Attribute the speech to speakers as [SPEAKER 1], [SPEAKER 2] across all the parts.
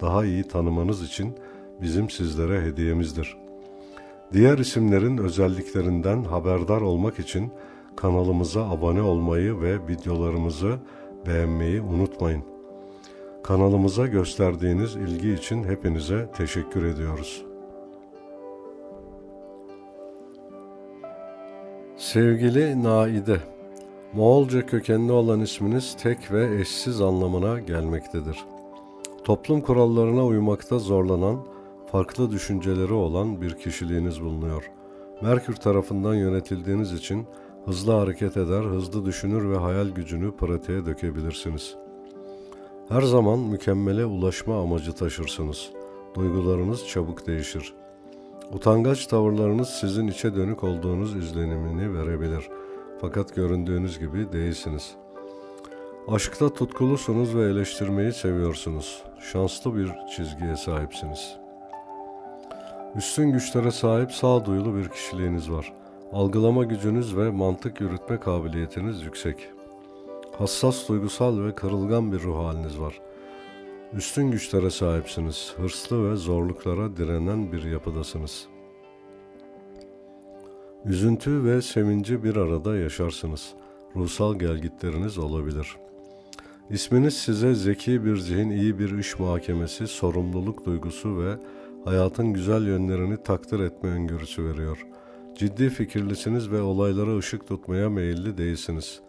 [SPEAKER 1] daha iyi tanımanız için bizim sizlere hediyemizdir. Diğer isimlerin özelliklerinden haberdar olmak için kanalımıza abone olmayı ve videolarımızı beğenmeyi unutmayın. Kanalımıza gösterdiğiniz ilgi için hepinize teşekkür ediyoruz. Sevgili Naide, Moğolca kökenli olan isminiz tek ve eşsiz anlamına gelmektedir. Toplum kurallarına uymakta zorlanan, farklı düşünceleri olan bir kişiliğiniz bulunuyor. Merkür tarafından yönetildiğiniz için hızlı hareket eder, hızlı düşünür ve hayal gücünü pratiğe dökebilirsiniz. Her zaman mükemmele ulaşma amacı taşırsınız. Duygularınız çabuk değişir. Utangaç tavırlarınız sizin içe dönük olduğunuz izlenimini verebilir. Fakat göründüğünüz gibi değilsiniz. Aşkta tutkulusunuz ve eleştirmeyi seviyorsunuz. Şanslı bir çizgiye sahipsiniz. Üstün güçlere sahip sağduyulu bir kişiliğiniz var. Algılama gücünüz ve mantık yürütme kabiliyetiniz yüksek. Hassas, duygusal ve kırılgan bir ruh haliniz var. Üstün güçlere sahipsiniz. Hırslı ve zorluklara direnen bir yapıdasınız. Üzüntü ve sevinci bir arada yaşarsınız. Ruhsal gelgitleriniz olabilir. İsminiz size zeki bir zihin, iyi bir iş muhakemesi, sorumluluk duygusu ve hayatın güzel yönlerini takdir etme öngörüsü veriyor. Ciddi fikirlisiniz ve olaylara ışık tutmaya meyilli değilsiniz.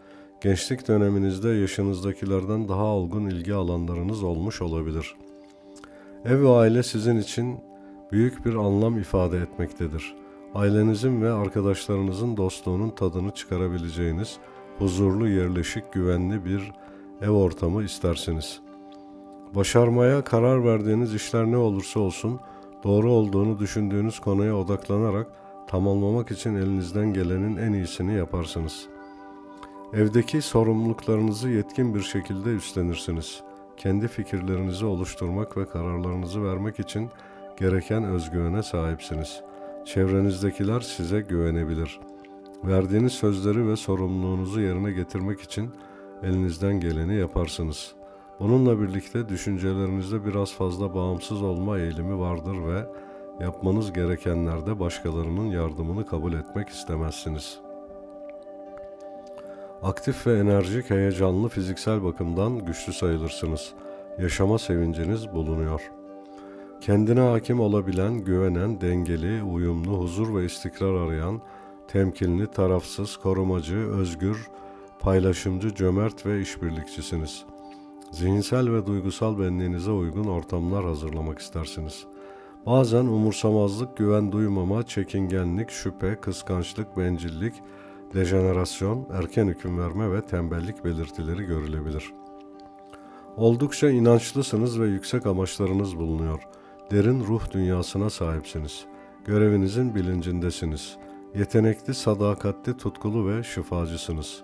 [SPEAKER 1] Gençlik döneminizde yaşınızdakilerden daha olgun ilgi alanlarınız olmuş olabilir. Ev ve aile sizin için büyük bir anlam ifade etmektedir. Ailenizin ve arkadaşlarınızın dostluğunun tadını çıkarabileceğiniz huzurlu, yerleşik, güvenli bir ev ortamı istersiniz. Başarmaya karar verdiğiniz işler ne olursa olsun doğru olduğunu düşündüğünüz konuya odaklanarak tamamlamak için elinizden gelenin en iyisini yaparsınız. Evdeki sorumluluklarınızı yetkin bir şekilde üstlenirsiniz. Kendi fikirlerinizi oluşturmak ve kararlarınızı vermek için gereken özgüvene sahipsiniz. Çevrenizdekiler size güvenebilir. Verdiğiniz sözleri ve sorumluluğunuzu yerine getirmek için elinizden geleni yaparsınız. Bununla birlikte düşüncelerinizde biraz fazla bağımsız olma eğilimi vardır ve yapmanız gerekenlerde başkalarının yardımını kabul etmek istemezsiniz. Aktif ve enerjik, heyecanlı fiziksel bakımdan güçlü sayılırsınız. Yaşama sevinciniz bulunuyor. Kendine hakim olabilen, güvenen, dengeli, uyumlu, huzur ve istikrar arayan, temkinli, tarafsız, korumacı, özgür, paylaşımcı, cömert ve işbirlikçisiniz. Zihinsel ve duygusal benliğinize uygun ortamlar hazırlamak istersiniz. Bazen umursamazlık, güven duymama, çekingenlik, şüphe, kıskançlık, bencillik, dejenerasyon, erken hüküm verme ve tembellik belirtileri görülebilir. Oldukça inançlısınız ve yüksek amaçlarınız bulunuyor. Derin ruh dünyasına sahipsiniz. Görevinizin bilincindesiniz. Yetenekli, sadakatli, tutkulu ve şifacısınız.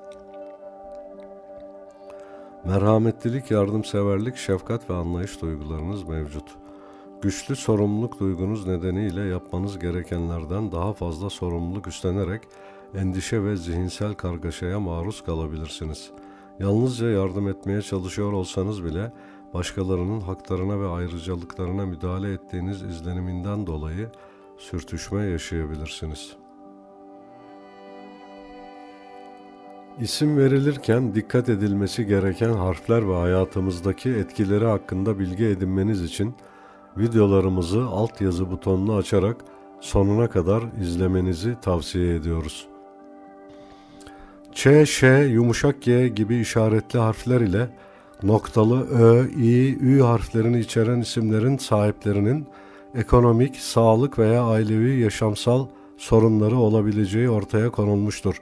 [SPEAKER 1] Merhametlilik, yardımseverlik, şefkat ve anlayış duygularınız mevcut. Güçlü sorumluluk duygunuz nedeniyle yapmanız gerekenlerden daha fazla sorumluluk üstlenerek endişe ve zihinsel kargaşaya maruz kalabilirsiniz. Yalnızca yardım etmeye çalışıyor olsanız bile başkalarının haklarına ve ayrıcalıklarına müdahale ettiğiniz izleniminden dolayı sürtüşme yaşayabilirsiniz. İsim verilirken dikkat edilmesi gereken harfler ve hayatımızdaki etkileri hakkında bilgi edinmeniz için videolarımızı altyazı butonunu açarak sonuna kadar izlemenizi tavsiye ediyoruz. Ç, Ş, yumuşak G gibi işaretli harfler ile noktalı Ö, İ, Ü harflerini içeren isimlerin sahiplerinin ekonomik, sağlık veya ailevi yaşamsal sorunları olabileceği ortaya konulmuştur.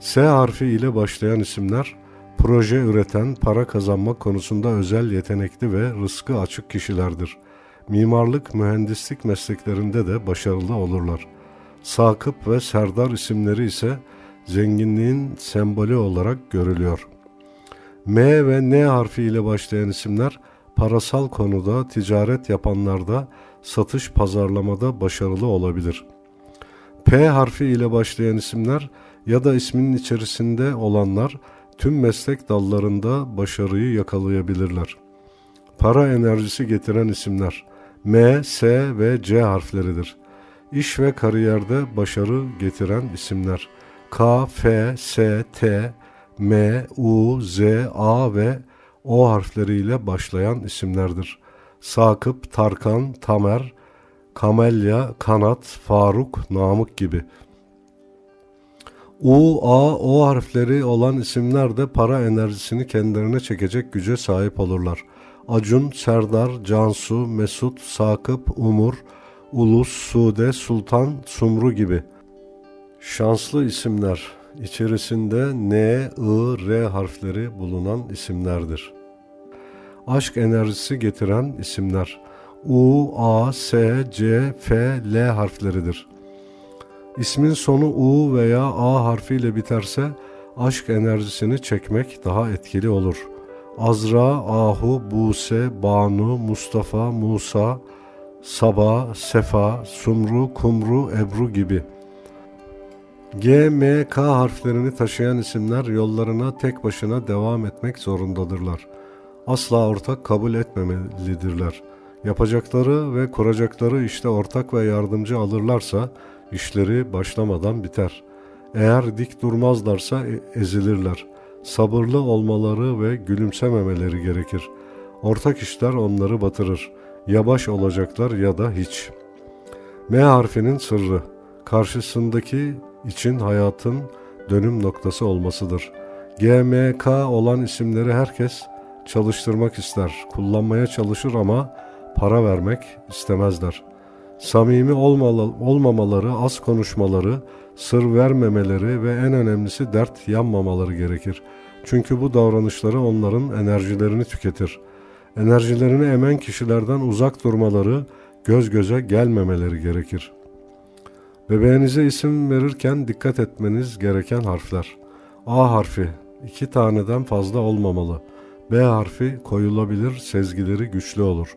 [SPEAKER 1] S harfi ile başlayan isimler proje üreten, para kazanmak konusunda özel yetenekli ve rızkı açık kişilerdir. Mimarlık, mühendislik mesleklerinde de başarılı olurlar. Sakıp ve Serdar isimleri ise zenginliğin sembolü olarak görülüyor. M ve N harfi ile başlayan isimler parasal konuda ticaret yapanlarda satış pazarlamada başarılı olabilir. P harfi ile başlayan isimler ya da isminin içerisinde olanlar tüm meslek dallarında başarıyı yakalayabilirler. Para enerjisi getiren isimler M, S ve C harfleridir. İş ve kariyerde başarı getiren isimler K, F, S, T, M, U, Z, A ve O harfleriyle başlayan isimlerdir. Sakıp, Tarkan, Tamer, Kamelya, Kanat, Faruk, Namık gibi. U, A, O harfleri olan isimler de para enerjisini kendilerine çekecek güce sahip olurlar. Acun, Serdar, Cansu, Mesut, Sakıp, Umur, Ulus, Sude, Sultan, Sumru gibi. Şanslı isimler içerisinde N, I, R harfleri bulunan isimlerdir. Aşk enerjisi getiren isimler U, A, S, C, F, L harfleridir. İsmin sonu U veya A harfiyle biterse aşk enerjisini çekmek daha etkili olur. Azra, Ahu, Buse, Banu, Mustafa, Musa, Saba, Sefa, Sumru, Kumru, Ebru gibi. G, M, K harflerini taşıyan isimler yollarına tek başına devam etmek zorundadırlar. Asla ortak kabul etmemelidirler. Yapacakları ve kuracakları işte ortak ve yardımcı alırlarsa işleri başlamadan biter. Eğer dik durmazlarsa e- ezilirler. Sabırlı olmaları ve gülümsememeleri gerekir. Ortak işler onları batırır. Ya baş olacaklar ya da hiç. M harfinin sırrı karşısındaki için hayatın dönüm noktası olmasıdır. GMK olan isimleri herkes çalıştırmak ister, kullanmaya çalışır ama para vermek istemezler. Samimi olmamaları, az konuşmaları, sır vermemeleri ve en önemlisi dert yanmamaları gerekir. Çünkü bu davranışları onların enerjilerini tüketir. Enerjilerini emen kişilerden uzak durmaları, göz göze gelmemeleri gerekir. Bebeğinize isim verirken dikkat etmeniz gereken harfler. A harfi iki taneden fazla olmamalı. B harfi koyulabilir, sezgileri güçlü olur.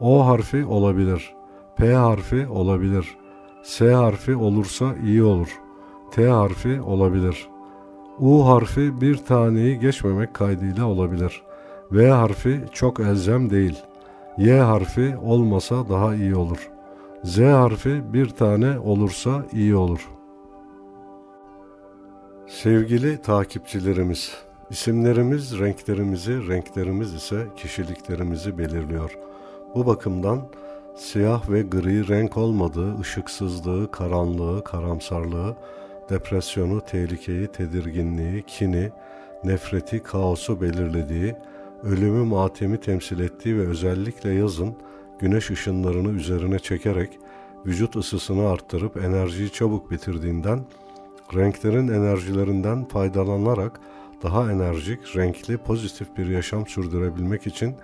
[SPEAKER 1] O harfi olabilir. P harfi olabilir. S harfi olursa iyi olur. T harfi olabilir. U harfi bir taneyi geçmemek kaydıyla olabilir. V harfi çok elzem değil. Y harfi olmasa daha iyi olur. Z harfi bir tane olursa iyi olur. Sevgili takipçilerimiz, isimlerimiz renklerimizi, renklerimiz ise kişiliklerimizi belirliyor. Bu bakımdan siyah ve gri renk olmadığı, ışıksızlığı, karanlığı, karamsarlığı, depresyonu, tehlikeyi, tedirginliği, kini, nefreti, kaosu belirlediği, ölümü, matemi temsil ettiği ve özellikle yazın güneş ışınlarını üzerine çekerek vücut ısısını arttırıp enerjiyi çabuk bitirdiğinden Renklerin enerjilerinden faydalanarak daha enerjik, renkli, pozitif bir yaşam sürdürebilmek için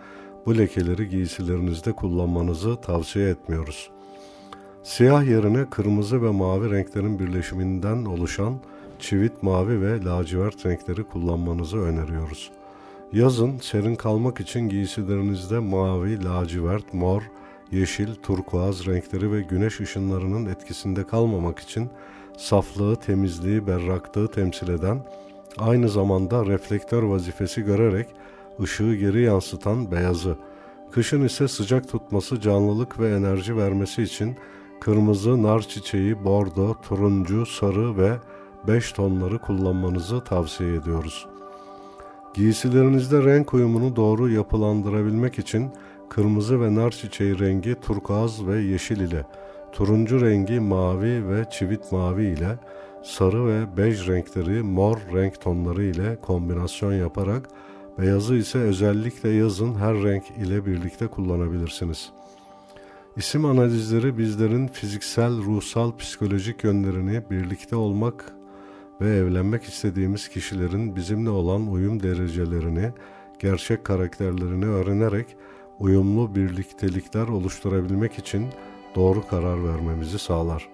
[SPEAKER 1] bu lekeleri giysilerinizde kullanmanızı tavsiye etmiyoruz. Siyah yerine kırmızı ve mavi renklerin birleşiminden oluşan çivit mavi ve lacivert renkleri kullanmanızı öneriyoruz. Yazın serin kalmak için giysilerinizde mavi, lacivert, mor, yeşil, turkuaz renkleri ve güneş ışınlarının etkisinde kalmamak için saflığı, temizliği, berraklığı temsil eden, aynı zamanda reflektör vazifesi görerek ışığı geri yansıtan beyazı, kışın ise sıcak tutması, canlılık ve enerji vermesi için kırmızı, nar çiçeği, bordo, turuncu, sarı ve beş tonları kullanmanızı tavsiye ediyoruz. Giysilerinizde renk uyumunu doğru yapılandırabilmek için kırmızı ve nar çiçeği rengi turkuaz ve yeşil ile, turuncu rengi mavi ve çivit mavi ile, sarı ve bej renkleri mor renk tonları ile kombinasyon yaparak beyazı ise özellikle yazın her renk ile birlikte kullanabilirsiniz. İsim analizleri bizlerin fiziksel, ruhsal, psikolojik yönlerini birlikte olmak ve evlenmek istediğimiz kişilerin bizimle olan uyum derecelerini, gerçek karakterlerini öğrenerek uyumlu birliktelikler oluşturabilmek için doğru karar vermemizi sağlar.